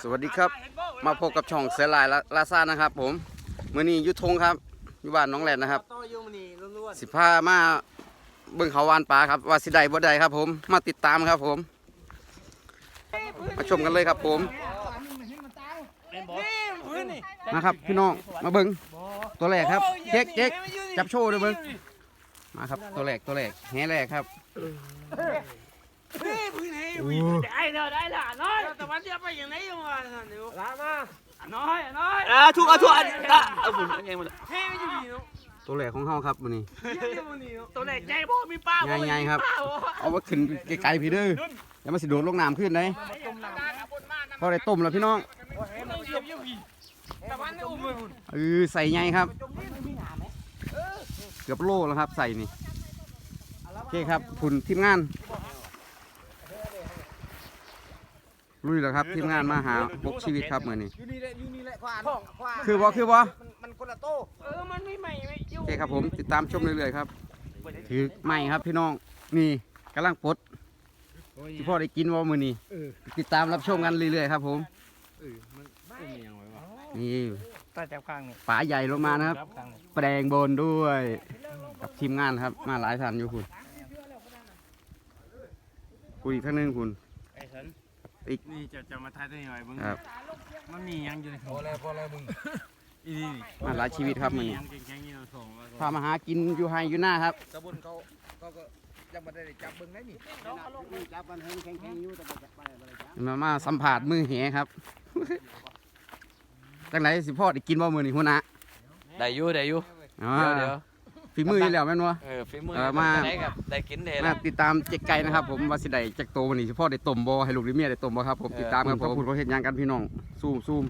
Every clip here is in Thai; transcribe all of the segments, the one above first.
สวัสดีครับ มาพบกับช่องเสือลายละลาซ่านะครับ ผมมื่อนี้อยุทงครับอยู่บ้านน้องแหลนนะครับต่อยูมันนี่ล้วนสิพามาเบิ่งเขาวานปลาครับ ว่าสิได้บ่ได้ครับ ผมมาติดตามครับ ผม มาชมกันเลยครับ ผมๆนี่พื้นนี่นะครับ พี่น้องมาเบิ่งตัวแรกครับเจ๊กเจ๊กจับโชว์เลยเบิ่งมาครับตัวแรกตัวแรกแหแรกครับนี่พื้นนี่วิ่ง ได้แล้วได้ละน้อยแต่วันเดียวไปอย่างไหนอยู่วะเดี๋ยวลามาน้อยน้อยอ่าถูกอะถูกอะเอาฝุ่นยังไงมันเฮ้ยไม่อยู่นี่เนาะตัวแรกของเฮาครับมื้อนี้ตัวไหนใจบ่มีป้าใหญ่ๆครับ เอามาขึ้นไกลๆพี่เด้ออย่ามาสิโดดลงน้ำขึ้นได้พอได้ต้มแล้วพี่น้องแต่วันนี้อุ้มเลยฝุ่นเออใส่ไงครับ เกือบโลแล้วครับใส่นี่โอเคครับผุนทีมงาน ลุยแล้วครับทีมงานมาหาบกชีวิตครับเหมือนนี้ อยู่นี่แหละอยู่นี่แหละควานควานคือบ่คือบ่ มันมันคนละโตเออมันไม่ใหม่ไม่ยุ่โอเคครับผมติดตามชมเรื่อยๆครับ ถือไม้ครับพี่น้องนี่กำลังปลดที่พ่อได้กินว่ามือนี้ติดตามรับชมกันเรื่อยๆครับ ผมนี่ตาจับข้างนี่ป่าใหญ่ลงมานะครับ จับข้างนี่แปลงบนด้วยกับทีมงานครับ มาหลายท่านอยู่คุณคุณอีกท่านหนึงคุณไอ้ฉัน อีก นี่จะจะมาทายได้ยังไงมึงครับ มันมียังอยู่ในพอแล้วพอแล้วมึงอีนี่มาหลายชีวิตครับมือมีนี้ยังแข็งๆอยู่สองพามาหากินอยู่ไฮอยู่หน้าครับตะบุญเขาเขาก็ยังไม่ได้จับเบิ้งได้นี่จับมันแข็งแข็งๆอยู่แต่บ่จับไปบ่ได้จับมามาสัมผัสมือแหครับ จังไรสิพ่อได้กินบ่มือนี่หัวหน้าได้อยู่ได้อยู่อ๋อเดี๋ยวเดี๋ยว ฝีมือนี่แหล้วแม่นวะ เออฝีมือเออมา ได้ครับได้กินเด้มาแล้วติดตามเจ๊กไก่นะครับ ผมว่าสิได้จักโตวันนี้สิพ่อได้ต้มบ่ให้ลูกหรือเมียได้ต้มบ่ครับผมเออติดตามครับผมพูดเขาเห็นยังกันพี่น้องซูมซูม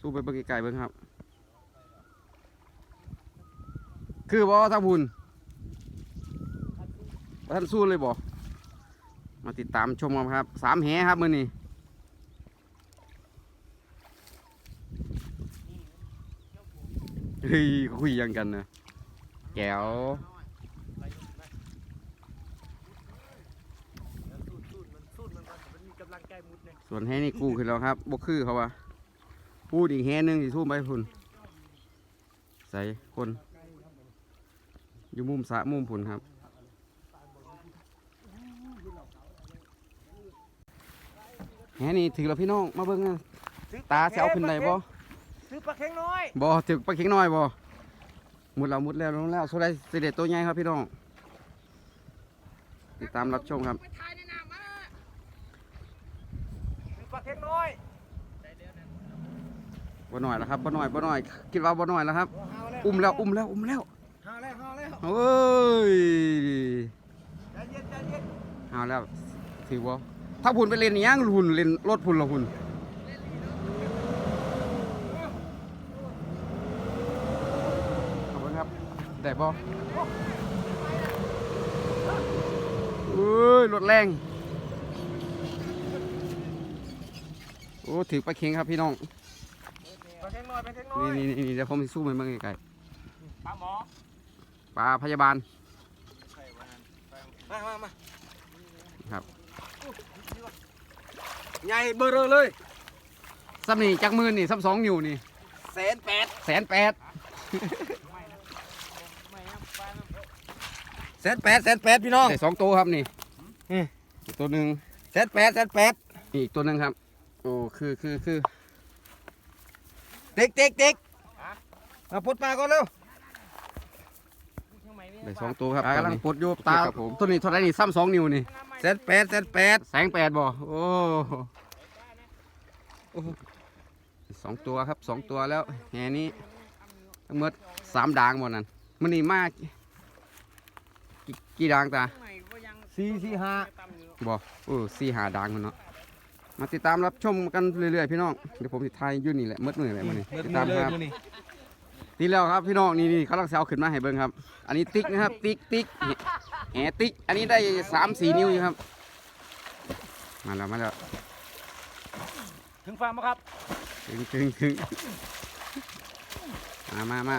ซูมไปเบิ่งไกลๆเบิ่งครับ คือบ่ท่าบุญบ่ท่านสู้เลยบ่มาติดตามชมกันครับสามแหครับมื้อนี้เฮ้ยเขาคุยยังกันนะ แก้วมีกำลังใจมุดเนี่ยส่วนแห่นี่กู้ขึ้นแล้วครับบกคือเขาว่าพูดอีกแห่หนึงสิทุ่มไปพุ่นใส่คนอยู่มุมสระมุมพุ่นครับแห่นี่ถือแล้วพี่น้องมาเบิ่งนะตาเสียวขึ้นได้บ่ซื้อปลาเค็งน้อยบ่ถือปลาเข็งน้อยบ่ห มุดแล้วหมุดแล้วลงแล้วโซได้สิเด็ดตัวใหญ่ครับพี่น้องติดตามรับชมครับซื้อปลาเค็งน้อยบ่หน่อยแล้วครับบ่หน่อยบ่หน่อยคิดว่าบ่หน่อยแล้วครับเอาแล้วอุ้มแล้วอุ้มแล้วอุ้มแล้วเอาแล้วเอาแล้วเอ้ยใจเย็นใจเย็นเอาแล้วถือว่าถ้าพุ่นไปเล่นอีหยังหุ่นเล่นรถพุ่นละหุ่นขอบคุณครับ ได้บ่เอ้ยรถแรง โอ้ถือปลาเค็งครับพี่น้องปลาเค็งน้อยปลาเค็งน้อยนี่นี่นี่เดี๋ยวผมสิสู้มันเมื่อไกลป้าหมอๆปลาพยาบาล มามามาครับ ใหญ่เบอร์เรอเลยซ้ำนี่จักมือนี่ซ้ำสองนิ้วนี่แสนแปดแสนแปด แส นแปดแสนแปดพี่น้องได้สองตัวครับนี่อืมอีกตัวหนึ่งแสนแปดแสนแปดนี่อีกตัวหนึ่งครับ โอ้คือคือคือติ๊กติ๊กติ๊กมาพุดปลาก่อนเร็วได้สองตัวครับกำลังปลดอยู่ตาตัวนี้เท่าไหรนี่ซ้ำสองนิ้วนี่แสนแปดแสนแปดแสงแปดบ่โอ้โอ้สองตัวครับสองตัวแล้วแหนี้ทั้งหมดสามด่างหมดนั่นมันนี่มาก กี่กี่ด่างตาสี่สี่ห้าบ่โอ้สี่หาด่างมันเนาะมาติดตามรับชมกันเรื่อยๆพี่น้องเดี๋ยวผมติดทายอยุ่นี่แหละมืดมือแหละมันนี่ติดตามครับตีแล้วครับพี่น้องนี่นี่เขาลังเซาขึ้นมาให้เบิ่งครับ อันนี้ติ๊กนะครับ ติ๊กติ๊กแหติ๊กอันนี้ได้สามสี่นิ้วอยู่ครับ มาแล้วมาแล้วถึงฟาร์มไหมครับถึงถึงถึงมามามา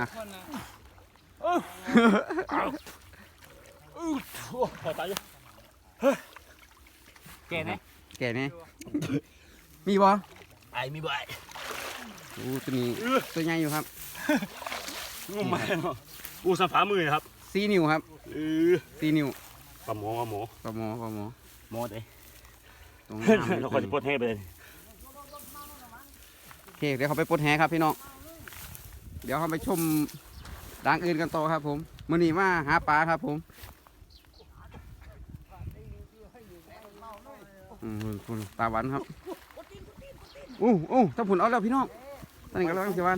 อู้หูขอตายอยู่แก่ไหนแก่นี่มีบ่ไอ้มีบ่ไอ้โอ้ตัวนี้ตัวใหญ่อยู่ครับงมมาเนาะอู้สัมผามือครับสี่นิ้วครับเออสี่นิ้วปลาหมอปลาหมอปลาหมอปลาหมอหมอเด้ตรงน้ำเราควรจะปลดให้ไปเลยโอเคเดี๋ยวเขาไปปลดแหครับพี่น้องเดี๋ยวเขาไปชมด่างอื่นกันต่อครับผมมื่อนี้มาหาปลาครับผม อืมคุณตาหวันครับอู้อู้ถ้าผุนเอาแล้วพี่น้องตอนนี้กำลังสิวัน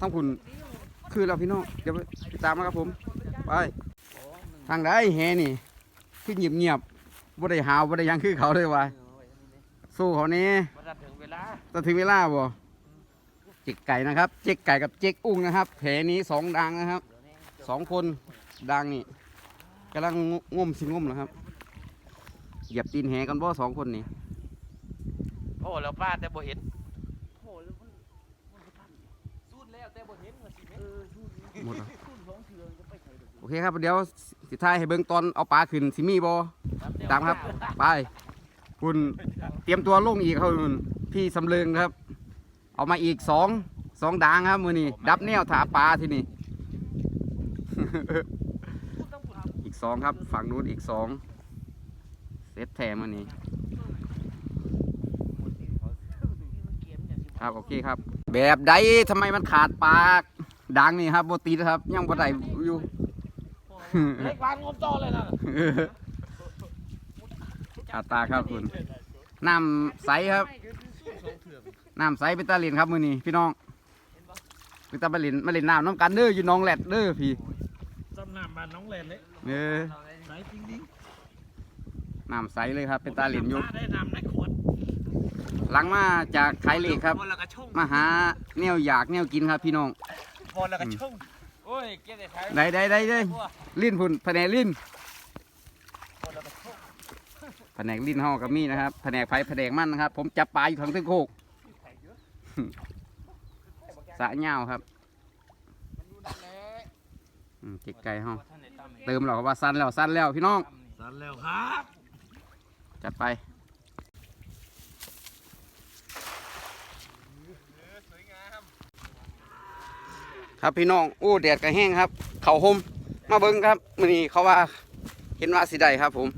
ทั้งผุนคือเราพี่น้องเดี๋ยวไปติดตามนะครับผมไปทางใดแหนี่คือเงียบเงียบๆบ่ได้หาวบ่ได้หยังคือเขาเลยว่ะสู้เขานี่มันถึงเวลาจะถึงเวลาบ่เจ๊กไก่นะครับ เจ๊กไก่กับเจ๊กอุ้งนะครับ แผลนี้สองดังนะครับสองคนดังนี่ กำลังงมสิงมนะครับ เหยียบตีนแหกันบ่สองคนนี่โอ้แล้วป้าแต่บ่เห็นหมดแล้วโอเคครับเดี๋ยวสิท้ายให้เบิ่งตอนเอาปลาขึ้นสิมีบ่ตามครับไปคุณเตรียมตัวลงอีกครับคุณพี่สำเริงครับ เอามาอีกสองสองดางครับมือนี้ดับแนวถาปลาที่นี่อีก สองครับ ฝั่งนู้นอีกสองเซตแถมมือนี้ ครับ โอเคครับ แบบใดทำไมมันขาดปลาดังนี่ครับโบตีนะครับ ยังบ่ได้อยู่ไอ้ควานงมโตเลยนะขาดตาครับคุณน้ำใสครับน้ำใสเป็นตาเลินครับมือนี้พี่น้องเป็นตาบลินมาเล่นน้ำน้ำกันเด้ออยู่น้องแหลดเด้อพี่านน้องแลนเลยเออสายจริงดิน้ำใสเลยครับ เป็นตาเหรียญอยู่ได้นำในขวดหลังมาจากขายเหล็กครับคนละกระชงมาหาแนวอยากแนวกินครับพี่น้องคนละกระชงโอ้ยเก็บได้ใช้ได้ได้ได้ได้ลิ้นพุ่นแผนกลิ้นแผนกลิ้นห้องกับมีนะครับแผนกไผ่แผนกมันนะครับ ผมจับปลาอยู่ทางตึกโคกสะเหงาครับ อืมเก็กไก่ห้องเติมเราก็ว่าสั้นแล้วสั้นแล้วพี่น้อง สันแล้วครับจัดไป ครับพี่น้องโอ้แดดก็แห้งครับ เขาห่มมาเบิ้งครับมื้อนี้เขาว่าเห็นว่าสิได้ครับ ผม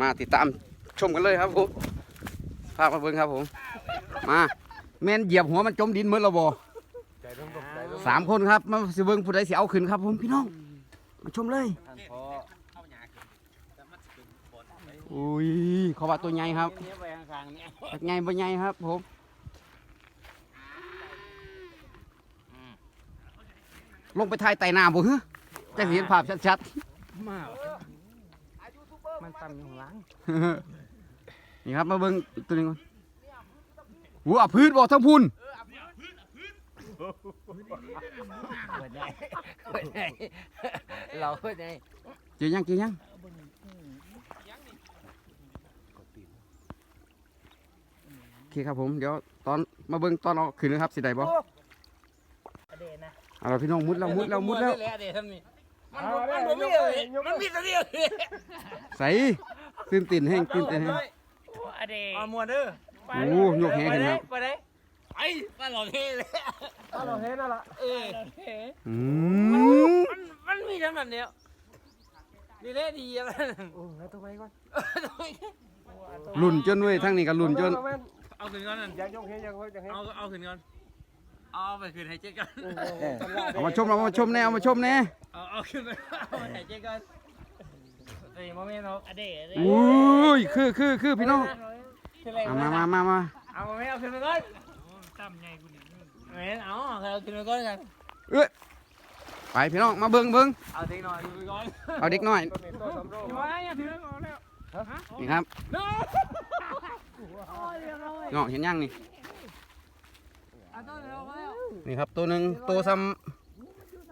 มาติดตามชมกันเลยครับผมพามาเบิ้งครับผม มาแม่นเหยียบหัวมันจมดินเหมือนเราบ่ สามคนครับมาสิเบิ้งผู้ใดสิเอาขึ้นครับผมพี่น้อง มาชมเลยอุ้ยเขาว่าตัวใหญ่ครับเนี่ยไปข้างๆเนี่ยจากใหญ่บ่ใหญ่ครับผมลงไปถ่ายไต่น้ำบ่ฮึจะเห็นภาพชัดมันต่ำอยู่ข้างหลังๆนี่ครับมาเบิ่งตัวนี้ก่อนหัวพื้นบ่ทั้งพุ่น เราเพื่อนไงเจอยังเจอยังโอเคครับผมเดี๋ยวตอนมาเบิ่งตอนเอาขึ้นนะครับสิได้บ่เอาล่ะพี่น้องมุดแล้วมุดแล้วมุดแล้วมันมันบ่มีเลยมันมีแต่เดียวใส่ตื่นเต้นแห้งตื่นเต้นแห้งอเดอมวนเด้อโอ้ยกแห้งขึ้นครับไปไหน ไอ้ปลาหลอดเฮเลยปลาหลอดเฮนั่นละเอออืมมันมันมีทั้งนั้นเดียวดีเลยดีอะไรลุ่นจนเว้ยทั้งนี้ก็ลุ่นจน เอาขึ้นก่อนนั่นยังยกเฮยังยกเฮเอาเอาขึ้นก่อนเอาไปขึ้นให้เจ๊กันเอามาชมเอามาชมแน่เอามาชมแน่เอาเอาขึ้นไปเอาไปให้เจ๊กันตีโมเมนต์เอาอเดอเดอุ้ยคือคือคือพี่น้องเอามามามามาเอาโมเมนต์เอาขึ้นไปก่อนามใหญ่กูนี่เมนต์เอาเอาขึ้นไปก่อนกันเอ้ยไปพี่น้องมาเบิ่งเบิ่งเอาเด็กหน่อยขึ้นไปก่อนเอาเด็กหน้อยอยู่ไว้อย่าถือก่อนแล้วนี่ครับน้องเห็นยังนี่นี่ครับตัวหนึ่งตัวซ้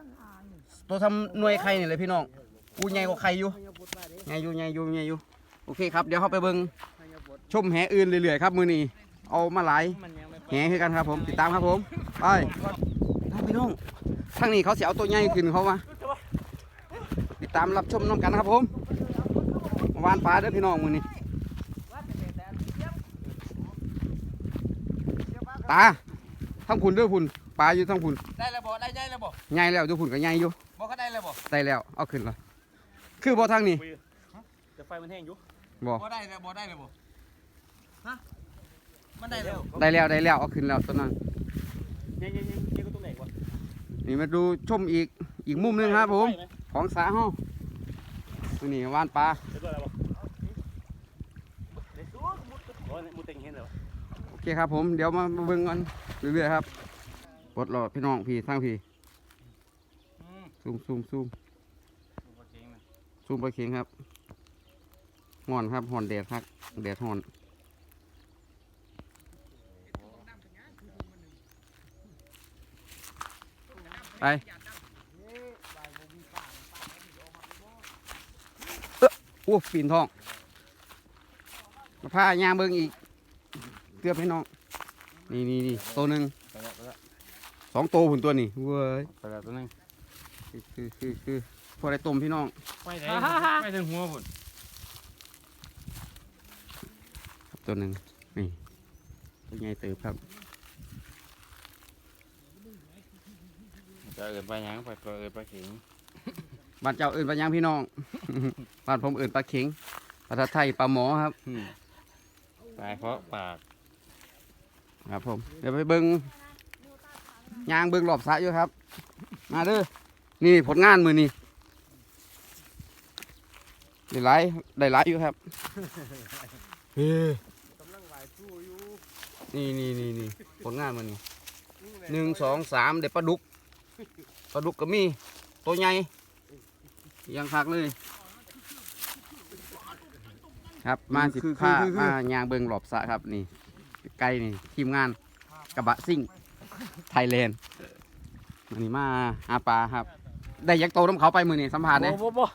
ำตัวซ้ำหน่วยไข่นี่เลยพี่น้องกูใหญ่กว่าไข่อยู่ใหญ่อยู่ใหญ่อยู่ใหญ่อยู่โอเคครับเดี๋ยวเข้าไปเบิ่งชมแหอื่นเรื่อยๆครับมือนี้เอามาหลาย แหคือกันครับผมติดตามครับผมไปเอาพี่น้องทางนี้เขาเสียเอาตัวใหญ่ขึ้นเขามาติดตามรับชมน้องกันครับผมมาวานปลาเด้อพี่น้องมือนี้ตาทั้งพุ่นเด้อพุ่นปลาอยู่ทั้งพุ่นได้แล้วบ่ได้ใหญ่แล้วบ่ใหญ่แล้วเด้อพุ่นก็ใหญ่อยู่บ่ก็ได้แล้วบ่ได้แล้วเอาขึ้นละคือบ่ทางนี้จะไฟมันแห้งอยู่บ่บ่ได้แล้วบ่ได้แล้วบ่ฮะ มันได้แล้วได้แล้วได้แล้วเอาขึ้นแล้วตอนนั้นยังยังยังยังก็ตรงไหนวะนี่มาดูชมอีกอีกมุมหนึงครับผม ของสาเฮาตัวนี้ว่านปลาเดี๋ยวตัวอะไรวะเดี๋ยวตัวมุดโอ้ยมุดเต็งเห็นเหรอโอเคครับผมเดี๋ยวมาเบิ่งกันเรื่อยๆครับปลดรอดพี่น้องพี่ทางพี่ซูมซูมซูมซูมไปเคียงครับห่อนครับห่อนแดดครับแดดห่อน ไปเอ้อโอ้ปีนทองมาพายางเบิ่งอีกเกือบให้น้อง นี่นี่นี่ตัวหนึ่งสองตัวหุ่นตัวนี่เว้ยไปแล้วตัวนึงคือคือคือคือพอได้ต้มพี่น้องไปไหนไปถึงหัวพุ่นครับตัวหนึ่งนี่เป็นไงเติบครับ จะเอินไปหยังไปก็เอินไปเข็งบ้านเจ้าเอื่นปลายังพี่น้อง บ้านผมเอื่นปลาเข็งภาษาไทยปลาหมอครับ ตายเพราะปากครับผมเดี๋ยวไปเบิ้งยางเบิ้งรอบสระอยู่ครับ มาเด้อนี่ผลงานมือนี่ได้หลายได้หลายอยู่ครับนี่นี่นี่นี่ผลงานมือนี่หนึ่งสองสามเด็ดปลาดุก ปลาดุกก็มี ตัวใหญ่ยังคักเลย ครับมาสิผ้ามายางเบิ้งรอบสระครับนี่ไกลนี่ทีมงานกระบะซิ่งไทยแลนด์อันนี้มาหาปลาครับ ได้ยักษ์โตน้ำเขาไปมือนี่สัมผัสเนี่ย บ่บ่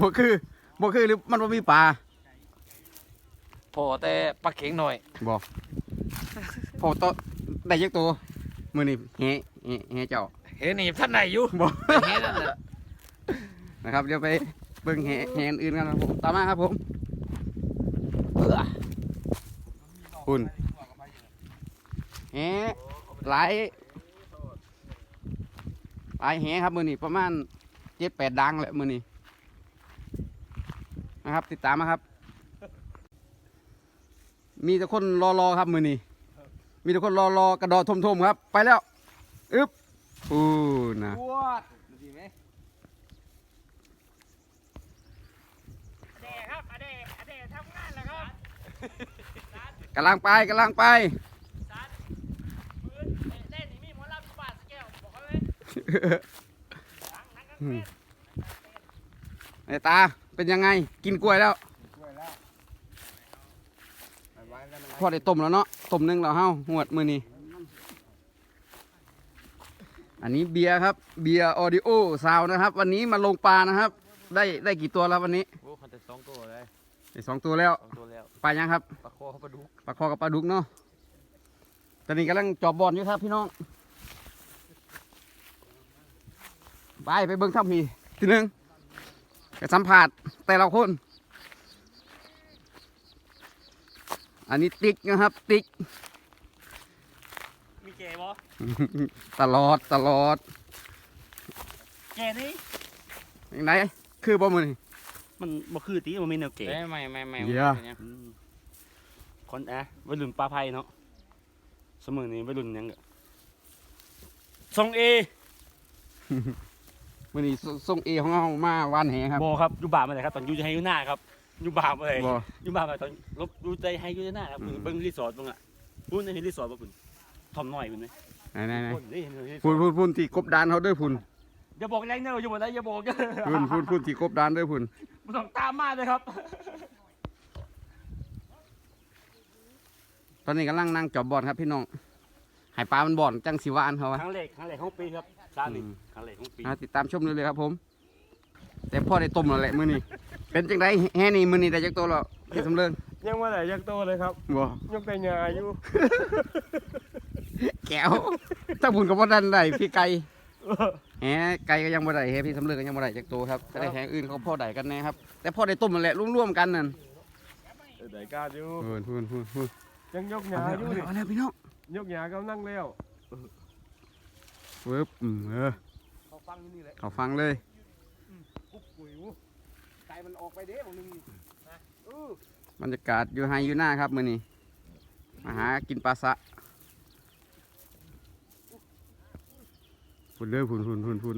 บ่คือบ่คือหรือมันบ่มีปลาพอแต่ปลาเข็งหน่อย บ่พอโตได้ยักษ์โตมือนี่แฮะแฮะแฮะเจ้า เห็นนี่ท่านไหนอยู่บ่เห็นนั่นแหละนะครับ เดี๋ยวไปเบิ่งแฮะแฮะอันอื่นกันครับผมตามมาครับผมเอื้อคุณแฮะหลายหลายแฮะครับมือนี่ประมาณเจ็ดแปดดังแหละมือนี่นะครับ ติดตามมาครับ มีแต่คนรอๆครับมือนี่มีแต่คนรอๆกระดอทมๆครับ ไปแล้วอึ๊บ อู้นะปวดดีไหมเดครับอเดอเดทำงานแล้วครับกำลังไปกำลังไปปืนเล่นนี่มีหมอลำบาดแก้วบอกเขาเลยไอ้ตาเป็นยังไงกินกล้วยแล้วช่วยแล้วไปไว้กันไว้พอได้ต้มแล้วเนาะต้มหนึ่งแล้วเฮาหวดมือนี้ อันนี้เบียร์ครับ เบียร์ออดิโอซาวนะครับ วันนี้มาลงปลานะครับ ได้ได้กี่ตัวแล้ววันนี้โอ้คนแต่สองตัวเลยได้สองตัวแล้วสองตัวแล้วปลายังครับปลาโคเขาปลาดุกปลาคอกับปลาดุกเนาะตอนนี้กำลังจอบบอลอยู่ครับพี่น้องไปไปเบิ้งท่าพีทีหนึ่งไปสัมผัสแต่ละคน อันนี้ติ๊กนะครับติ๊กมี แก่บ่ตลอดตลอดแก่นี่ยังไงคือบ่มือนี่มันบ่คือตีมันมีแนวเก๋เอ้ยไม่ไม่ไม่เดี๋ยวอืมคนแอะวัยรุ่นปลาไผ่เนาะสมัยนี้วัยรุ่นหยังก็ทรงเอมือนี่ส่งเอของเรามาวานแหครับบอครับอยู่บ่ามาเลยครับตอนอยู่ให้อยู่หน้าครับอยู่บ่ามาเลยบ่อยู่บ่ามาตอนลบอยู่ใจให้อยู่หน้าครับอืมเบิ่งรีสอร์ทเบิ่งอะพูดในรีสอร์ทบ่ปุ่น ทอมน้อยปุ่นไหมไหนไหนไหนพุ่นนี่เห็นรีสพูอนร์ทพูนพูนที่กบดานเขาเด้วยพูนอย่าบอกแรงเนอะอย่าบอกได้อย่าบอกเด้อพูนพูนพูนที่กบดานเด้วยพูนมันต้องตามมาเลยครับ ตอนนี้กำลังนั่งจอบบอลครับพี่น้องใหายปลามันบอลจังสิวานเขาวะ ครั้งแรกครั้งแรกของปีครับซานี่อืม ครั้งแรกของปีอ่าติดตามชมเลยๆครับผม แต่พ่อได้ต้มแล้วแหละมื้อนี้ เป็นจังไดแฮ่นี่มื้อนี้ได้จักตัวแล้วเฮ็ดสำเริงยังว่าไหนยักโตเลยครับบ่ยังเป็นยาอยู่ แก้วถ้าบุญก็บ่ดันได้พี่ไก่แหไก่ก็ยังบ่ได้แฮพี่สำเริงก็ยังบ่ได้จักตัวครับแต่ได้แฮอื่นเขาพ่อได้กันแน่ครับ แต่พ่อได้ต้มนั่นแหละร่วมๆกันนั่นไหนกล้าอยู่พูนพูนพูนพูนยังยกเอายาแล้วอยู่เอาแล้วเอาแล้วพี่น้องยกหยากำลังแล้วเวิบอืมเออเขาฟังอยู่นี่แหละเขาฟังเลยกุ๊บกุ๋ยวไก่มันออกไปเด้ของนึงนะเออบรรยากาศอยู่ไฮอยู่หน้าครับมื้อนี้มาหากินปลาสะ พุ่นเลยพุ่นพุ่นพุ่นพุ่น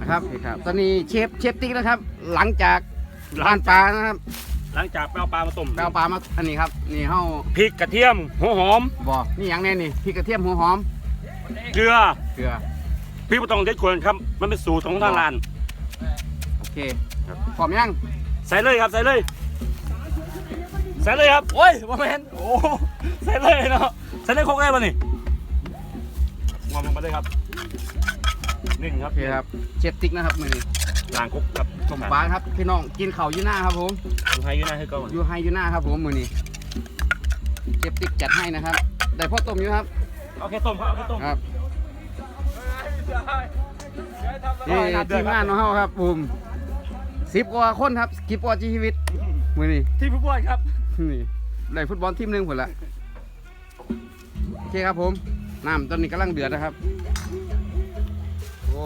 นะครับนี่ครับ ตอนนี้เชฟเชฟติ๊กนะครับ หลังจากร้านปลานะครับหลังจากไปเอาปลามาต้มไปเอาปลามาอันนี้ครับ นี่เฮาพริกกระเทียมหัวหอมบ่นี่หยังแน่นี่พริกกระเทียมหัวหอมเกลือเกลือพี่ไม่ต้องเด็ดควรครับ มันเป็นสูตรของทางร้านโอเคพร้อมยังใส่เลยครับใส่เลยใส่เลยครับโอ้ยว่าแมนโอ้ใส่เลยเนาะใส่ในโคกได้ป่ะนี่ วางลงไปเลยครับนึ่งครัโอบเคครับเชฟติ๊กนะครับมื้อนี้ล้างคุกครับสมปลาครับพี่น้องกินข้าวอยู่หน้าครับผมดูให้อยู่นะให้ก่อนอยู่ไฮอยู่หน้าครับผมมื้อนี้เชฟติ๊กจัดให้นะครับได้พ่อต้มอยู่ครับเอาแค่ต้มครับเอาแค่ต้มครับนี่ทีมงานของเฮาครับผมสิบกว่าคนครับกิบกว่าชีวิตมื้อนี้ที่ผู้บอลครับนี่ได้ฟุตบอลทีมหนึ่งผลละโอเคครับผม น้ำตอนนี้กำลังเดือดนะครับ โอ้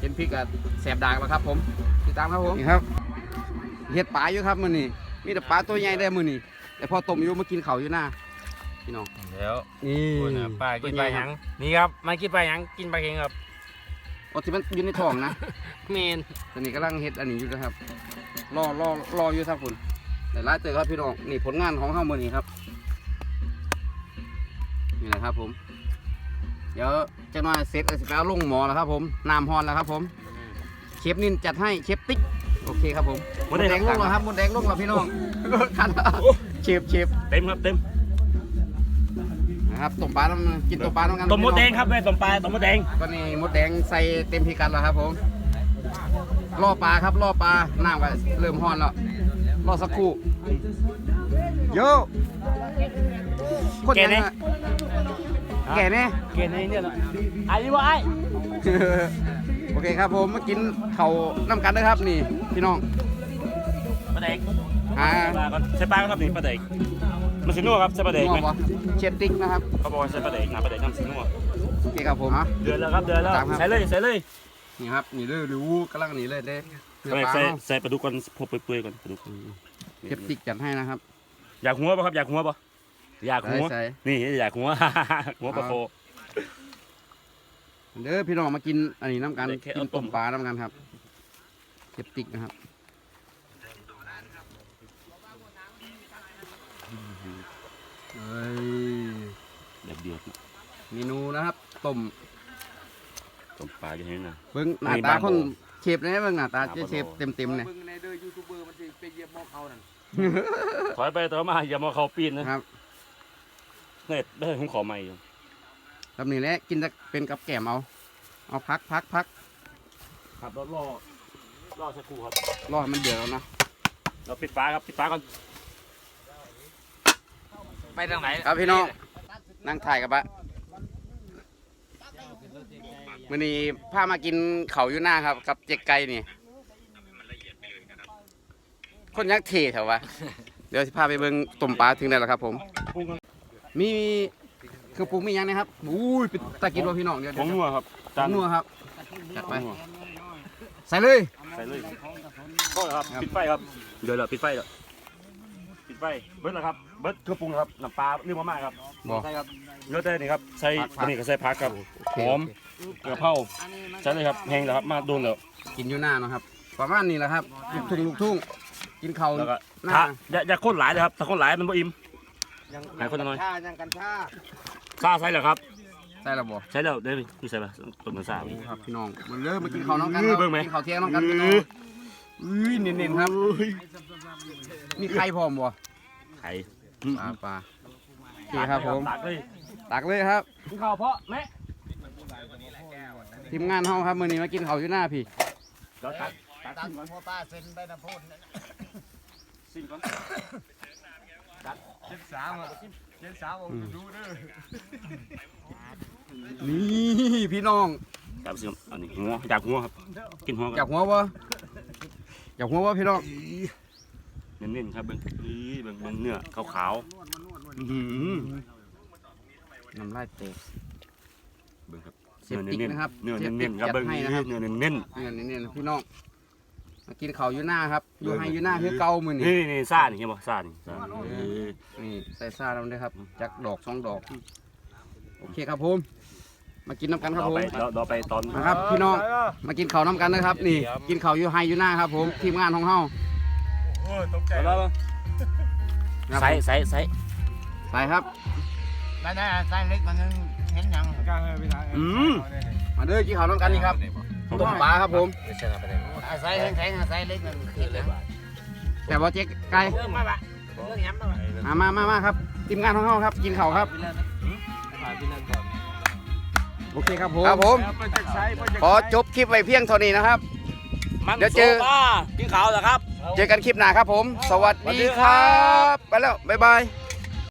เห็นพริกกับแสบดากแล้วครับ ผมติดตามครับผมนี่ครับเห็ดปลาอยู่ครับมื้อนี้มีแต่ปลาตัวใหญ่ได้มื้อนี้แต่พอต้มอยู่มากินเขาวอยู่หน้าพี่น้องเดี๋ยวนี่คุณน่ะป้ากินปลาหยังนี่ครับมากินปลาหยังกินปลาเค็งครับโอ้ที่มันอยู่ในท้องนะเมนตอนนี้กำลังเห็ดอันนี้อยู่นะครับรอรอรออยู่ครับคุณแต่ร้ายเจอครับพี่น้องนี่ผลงานของข้ามือนี้ครับนี่แหละครับผมเดี๋ยวจะน้อยเสร็จแล้วสิไปเอาลงหมอแล้วครับผมน้ำฮอนแล้วครับผมเชฟนินจัดให้เชฟติ๊กโอเคครับผมหมดแดงลงแล้วครับหมดแดงลงแล้วพี่น้องคันแล้วเชฟเชฟเต็มครับเต็มนะครับต้มปลาต้องกินต้มปลาต้องกันต้มมดแดงครับแม่ต้มปลาต้มมดแดงก็นี่มดแดงใส่เต็มพิกัดแล้วครับผมล่อปลาครับล่อปลาน้ำก็เริ่มฮ้อนแล้วรอสักครู่โยคนยังอะ แก่แน่ เกณฑ์ในเนี่ยนะไอ้นี่ว่าไอ้โอเคครับผมมากินเขาวน้ำกันนะครับนี่พี่น้องปลาแดงหาปลาก่อนใส่ปลาก่อนครับนี่ปลาแดงมันสีนัวครับใส่ปลาแดงนัวไหมบ่เชฟติ๊กนะครับเขาบอกว่าใส่ปลาแดงนะปลาแดงน้ำสีนัวโอเคครับผมอะ เดือนแล้วครับเดือนแล้วตามครับ ใส่เลยใส่เลยนี่ครับนี่เลยดูกำลังนี่เลยเด้เนื้อใส่ปลาใส่เนาะใส่ปลาดุกก่อนพบเปื่อยๆก่อนปลาดุกเชฟติ๊กจัดให้นะครับอยากหัวป่ะครับอยากหัวป่ะ อยากหัว ใส่ นี่อยากหัว หัวปลาโค เด้อพี่น้องมากินอันนี้น้ำกันเดี๋ยวแค่กิเอานต้ต้มม ปลาน้ำกันครับเชฟติ๊กนะครับเอ้ยแบบเดือดเมนูนะครับต้มต้มปลาอย่างนี้นะ เบิ้งหน้ามีตาบางคนโบเชฟเนี่ยเบิ้งหน้าตาครับเชฟเต็มเต็มๆเนี่ยบึงในเด้อยูทูบเบอร์มันสิไปเหยียบหมอเขานั่นถอยไปต่อมาอย่ามาเขาปีนนะครับ เน็ตได้ผมขอใหม่อยู่แบบนี้แหละกินจะเป็นกับแกล้มเอา เอาพักพักพักครับรอรอรอสักครู่ครับรอให้มันเดือดแล้วนะเราปิดฟ้าครับปิดฟ้าก่อนไปทางไหนครับพี่น้องนั่งถ่ายกับปะวันนี้พามากินเขาวอยู่หน้าครับ กับเจ๊กไก่นี่คนยักษ์เทเถอะวะ เดี๋ยวสิพาไปเบิ่งต้มปลาถึงได้แล้วครับผมปรุงก่อน มีเครื่องปรุงมีหยังนะครับอุ้ยเป็นตากินว่าพี่น้องเดี๋ยวผเดี๋ยงวนัวครับจานนัวครับ จัดไปนัวใส่เลย ใส่เลยโทษครับ ปิดไฟครับเดี๋ยวเราปิดไฟแล้วปิดไฟเบิร์ดแล้วครับเบิร์ดเครื่องปรุงครับน้ำปลาเรื่องมาม่าครับบอกใช่ครับเนื้อแต่นี่ครับใส่ผัก อันนี้ก็ใส่ผักครับโเคหอมโเคกระเพราใช่เลยครับแห้งแล้วครับมาโดนแล้วกินอยู่หน้าเนาะครับ ประมาณนี้แหละครับลูกทุ่งลูกทุ่ง กินเขาวแล้วก็หน้าถ้าอย่าอย่าข้นหลายเลยครับถ้าข้นหลายมันบ่อิ่ม ยังไหนคนละหน่อยชายังกันชาซาใส่แล้วครับใส่ระบบใช่แล้วเดี๋ยวพี่ใส่ปะต้มน้ำซา ครับพี่น้องมันเริ่มมากินข้าวน้องกันอื้คอรับเบิ่งไหม กินข้าวเที่ยงน้องกันพี่น้องอุ้ยเน้นๆครับมีไข่พร้อมบ่ไข่ปลาปลาโอเคครับผม ตักเลยตักเลยครับ กินข้าวเพราะแม่ทีมงานเฮาครับมื้อนี้มากินข้าวอยู่หน้าพี่เดี๋ยวตักตัดหัวป้าเซ็นไปนะพูดนั่นซิมก่อน เจ็ดสามอะเจ็ดสามผมดูเด้อนี่พี่น้องจับซิมอันนี้หัวอยากหัวครับ กินหัวอกัยานกหัวบ่อยากหัวบ่พี่น้องเน้นๆครับเบิ่งนี่เบิ่งเบิ่งเนื้อขาวๆอื้อหือน้ำลายเตะ เบิ่งครับเซฟติ๊กนะครับเนื้อเซฟเน้ติ๊นกๆครับจัดเบิ่งให้นี่นะครับเนื้อเน้นเงินนี่ๆนะพี่น้อง มากินข้าวอยู่หน้าครับ อยู่ให้อยู่หน้าคือเก่ามือๆนี่นี่นี่ซ่านี่เห็นบ่ซ่านี่ซ่านี่เออนี่ใส่ซ่าแล้วด้วยครับ จักดอกสองดอก โอเคครับผม มากินน้ำกันครับต่อผม ไปต่อต่อไปตอน นะครับพี่น้องมากินข้าวน้ำกันนะครับ นี่ กินข้าวอยู่ให้อยู่หน้าครับผมทีมงานของเฮาโอ้ยตกใจเอาละใส่ใส่ใส่ใส่ครับได้ได้ไส้เล็กมันยังเห็นยังกลางไปทางอืมมาเด้อกินข้าวน้ำกันนี่ครับ ต้มปลาครับผมไส้แข็งๆไส้เล็กมันเห็นยังแต่ว่าเจ๊กไก่เรื่องมาบะเรื่องย้ำมามามามามาครับทีมงานของเฮาครับ กินเข้าครับโอเคครับผมครับผม ขอจบคลิปไว้เพียงเท่านี้นะครับ เดี๋ยวเจอกินขาวเหรอครับ เจอกันคลิปหน้าครับผม สวัสดีครับ ไปแล้ว บ๊ายบาย